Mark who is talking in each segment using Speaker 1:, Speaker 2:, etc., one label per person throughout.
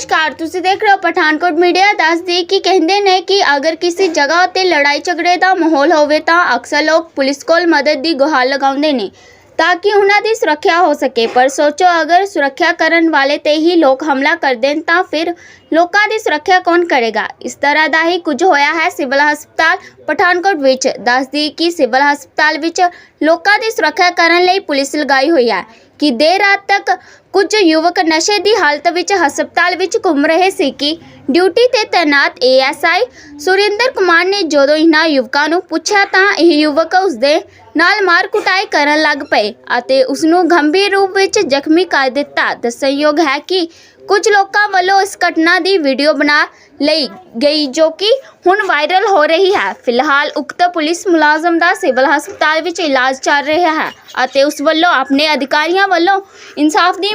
Speaker 1: ਨਮਸਕਾਰ, ਤੁਸੀਂ ਦੇਖ ਰਹੇ ਹੋ ਪਠਾਨਕੋਟ ਮੀਡੀਆ। ਦੱਸਦੀ ਕਿ ਕਹਿੰਦੇ ਨੇ ਕਿ ਅਗਰ ਕਿਸੇ ਜਗ੍ਹਾ ਉੱਤੇ ਲੜਾਈ ਝਗੜੇ ਦਾ ਮਾਹੌਲ ਹੋਵੇ ਤਾਂ ਅਕਸਰ ਲੋਕ ਪੁਲਿਸ ਕੋਲ ਮਦਦ ਦੀ ਗੁਹਾਰ ਲਗਾਉਂਦੇ ਨੇ ਤਾਂ ਕਿ ਉਹਨਾਂ ਦੀ ਸੁਰੱਖਿਆ ਹੋ ਸਕੇ। ਪਰ ਸੋਚੋ, ਅਗਰ ਸੁਰੱਖਿਆ ਕਰਨ ਵਾਲੇ ਤੇ ਹੀ ਲੋਕ ਹਮਲਾ ਕਰ ਦੇਣ ਤਾਂ ਫਿਰ ਲੋਕਾਂ ਦੀ ਸੁਰੱਖਿਆ ਕੌਣ ਕਰੇਗਾ? ਇਸ ਤਰ੍ਹਾਂ ਦਾ ਹੀ ਕੁਝ ਹੋਇਆ ਹੈ ਸਿਵਲ ਹਸਪਤਾਲ ਪਠਾਨਕੋਟ ਵਿੱਚ। ਦੱਸਦੀ ਕਿ ਸਿਵਲ ਹਸਪਤਾਲ ਵਿੱਚ ਲੋਕਾਂ ਦੀ ਸੁਰੱਖਿਆ ਕਰਨ ਲਈ ਪੁਲਿਸ ਲਗਾਈ ਹੋਈ ਹੈ ਕਿ ਦੇਰ ਰਾਤ ਤੱਕ ਕੁਝ ਯੁਵਕ ਨਸ਼ੇ ਦੀ ਹਾਲਤ ਵਿੱਚ ਹਸਪਤਾਲ ਵਿੱਚ ਘੁੰਮ ਰਹੇ ਸੀ ਕਿ ਡਿਊਟੀ ਤੇ ਤੈਨਾਤ ਏਐਸਆਈ ਸੁਰਿੰਦਰ ਕੁਮਾਰ ਨੇ ਜਦੋਂ ਇਹਨਾਂ ਯੁਵਕਾਂ ਨੂੰ ਪੁੱਛਿਆ ਤਾਂ ਇਹ ਯੁਵਕ ਉਸਦੇ ਨਾਲ ਮਾਰ ਕੁਟਾਈ ਕਰਨ ਲੱਗ ਪਏ ਅਤੇ ਉਸ ਨੂੰ ਗੰਭੀਰ ਰੂਪ ਵਿੱਚ ਜ਼ਖਮੀ ਕਰ ਦਿੱਤਾ। ਦੱਸਣਯੋਗ ਹੈ ਕਿ ਕੁਝ ਲੋਕਾਂ ਵੱਲੋਂ ਇਸ ਘਟਨਾ ਦੀ ਵੀਡੀਓ ਬਣਾ ਲਈ ਗਈ ਜੋ ਕਿ ਹੁਣ ਵਾਇਰਲ ਹੋ ਰਹੀ ਹੈ। ਫਿਲਹਾਲ ਉਕਤ ਪੁਲਿਸ ਮੁਲਾਜ਼ਮ ਦਾ ਸਿਵਲ ਹਸਪਤਾਲ ਵਿੱਚ ਇਲਾਜ ਚੱਲ ਰਿਹਾ ਹੈ ਅਤੇ ਉਸ ਵੱਲੋਂ ਆਪਣੇ ਅਧਿਕਾਰੀਆਂ ਵੱਲੋਂ ਇਨਸਾਫ ਦੀ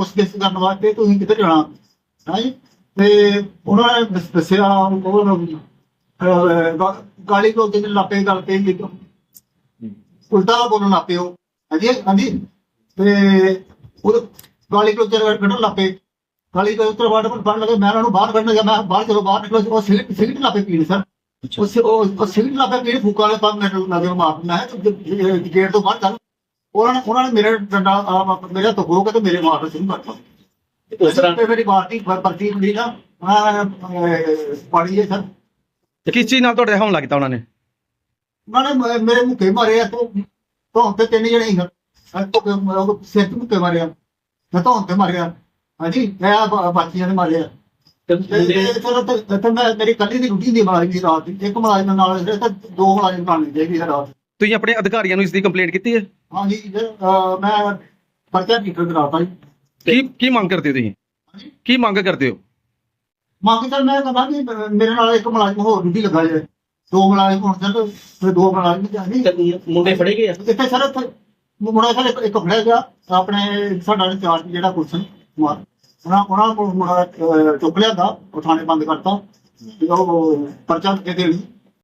Speaker 2: ਉਸ ਕੇਸ ਕਰਨ ਵਾਸਤੇ ਤੁਸੀਂ ਕਿੱਧਰ ਜਾਣਾ? ਹਾਂਜੀ ਤੇ ਉਹਨਾਂ ਨੇ ਦੱਸ- ਦੱਸਿਆ ਉਹ ਗਾਲੀ ਕੋ ਜਿਹਨੇ ਲਾਪੇ ਗੱਲ ਤੇ। ਇੱਕ ਉਲਟਾ ਬੋਲਣ ਲੱਪੇ ਉਹ ਹਾਂਜੀ ਹਾਂਜੀ। ਤੇ ਉਹ ਗਾਲੀ ਕੋ ਚਰ ਕੱਢਣ ਲੱਪੇ ਗਾਲੀ ਕੋ ਉੱਤਰ ਵਾਰ ਪਰ ਲਗੇ ਮੈਂ ਉਹਨਾਂ ਨੂੰ ਬਾਹਰ ਕੱਢਣ ਗਿਆ ਮੈਂ ਬਾਹਰ ਚਲੋ ਬਾਹਰ ਨਿਕਲੋ। ਉਹ ਸਿਗਰਟ ਸਿਗਰਟ ਲਾਪੇ ਪੀਣ ਸਰ। ਉਸ ਉਹ ਸਿਗਰਟ ਲਾਪੇ ਪੀਣ ਫੂਕਾ ਵਾਲੇ ਮਿੰਟ ਲੱਗੇ ਮਾਰ ਮੈਂ ਕਿਹਾ ਤੂੰ ਗੇਟ ਤੋਂ ਬਾਹਰ ਚੱਲ। ਉਹਨਾਂ ਨੇ ਉਹਨਾਂ ਨੇ ਮੇਰੇ ਡੰਡਾ ਆ, ਮੇਰੇ ਤੋਂ ਹੋ ਕੇ ਤੇ ਮੇਰੇ ਮਾਰ ਸ਼ੁਰੂ ਕਰਤਾ
Speaker 3: ਉਸ ਤਰ੍ਹਾਂ
Speaker 2: ਤੇ ਮੇਰੀ ਬਾਤ ਦੀ ਪਰਚੀ ਹੁੰਦੀ ਨਾ ਮੈਂ ਪੜੀ ਹੈ ਸਰ।
Speaker 4: ਕਿਸ ਚੀਜ਼ ਨਾਲ ਤੁਹਾਡੇ ਹਮਲਾ ਕੀਤਾ ਉਹਨਾਂ ਨੇ?
Speaker 2: ਉਹਨਾਂ ਨੇ ਮ- ਮੇਰੇ ਮੁੱਕੇ ਮਾਰੇ ਆ ਤੋਂ ਤੋਂ ਤੇ ਤਿੰਨ ਜਣੇ ਹੀ ਹਨ ਤੋਂ ਉਹ ਸਿਰ ਤੇ ਮੁੱਕੇ ਮਾਰੇ ਆ ਮੈਂ ਤੋਂ ਤੇ ਮਾਰਿਆ। ਹਾਂਜੀ ਮੈਂ ਆ ਬ- ਬਾਕੀਆਂ ਨੇ ਮਾਰੇ ਆ
Speaker 3: ਤੇ
Speaker 2: ਤੇ
Speaker 3: ਮੁੰਡੇ
Speaker 2: ਮੈਂ ਮੇਰੀ ਕੱਲੀ ਦੀ ਰੁਟੀ ਦੀ ਮਾਰੀ ਦੀ ਰਾਤ ਦੀ। ਇੱਕ ਮੁਲਾਜ਼ਮ ਨਾਲ ਤੇ ਦੋ ਮੁਲਾਜ਼ਮ ਨਾਲ ਨਹੀਂ ਚਾਹੀਦੀ ਰਾਤ
Speaker 4: ਤੁਸੀਂ ਆਪਣੇ ਅਧਿਕਾਰੀਆਂ ਨੂੰ ਇਸ ਦੀ ਕੰਪਲੇਂਟ ਕੀਤੀ ਹੈ?
Speaker 2: ਹਾਂਜੀ ਜੀ, ਅਹ ਮੈਂ ਪਰਚਾ ਕਰਾਤਾ ਜੀ।
Speaker 4: ਕੀ ਕੀ ਮੰਗ ਕਰਦੇ ਹੋ ਤੁਸੀਂ ਕੀ ਮੰਗ ਕਰਦੇ ਹੋ?
Speaker 2: ਮੰਗ ਤਾਂ ਮੈਂ ਕਹਿੰਦਾ ਕਿ ਮੇਰੇ ਨਾਲ ਇੱਕ ਮੁਲਾਜ਼ਮ ਹੋਰ ਡਿਊਟੀ ਲੱਗਾ ਜਾਏ ਦੋ ਮੁਲਾਜ਼ਮ ਹੋਣ ਚਾਹੀਦੇ ਤੇ ਦੋ ਮੁਲਾਜ਼ਮ
Speaker 3: ਤੇ ਮੁੰਡੇ ਫੜੇ ਗਏ ਆ?
Speaker 2: ਇੱਥੇ ਸਰ ਇੱਥੇ ਮੁੰਡਾ ਸਰ ਇੱਕ- ਇੱਕ ਫੜਿਆ ਗਿਆ। ਆਪਣੇ ਸਾਡਾ ਇੰਚਾਰਜ ਜਿਹੜਾ ਕੁਲਸਨ ਕੁਮਾਰ ਉਹਨਾਂ ਉਹਨਾਂ ਕੋਲ ਮੁੰਡਾ ਅਹ, ਚੁੱਕ ਲਿਆ ਦਾ ਉਹ ਥਾਣੇ ਬੰਦ ਕਰਤਾ। ਤੇ ਉਹ ਪਰਚਾ ਦੇ ਦੇਣੀ।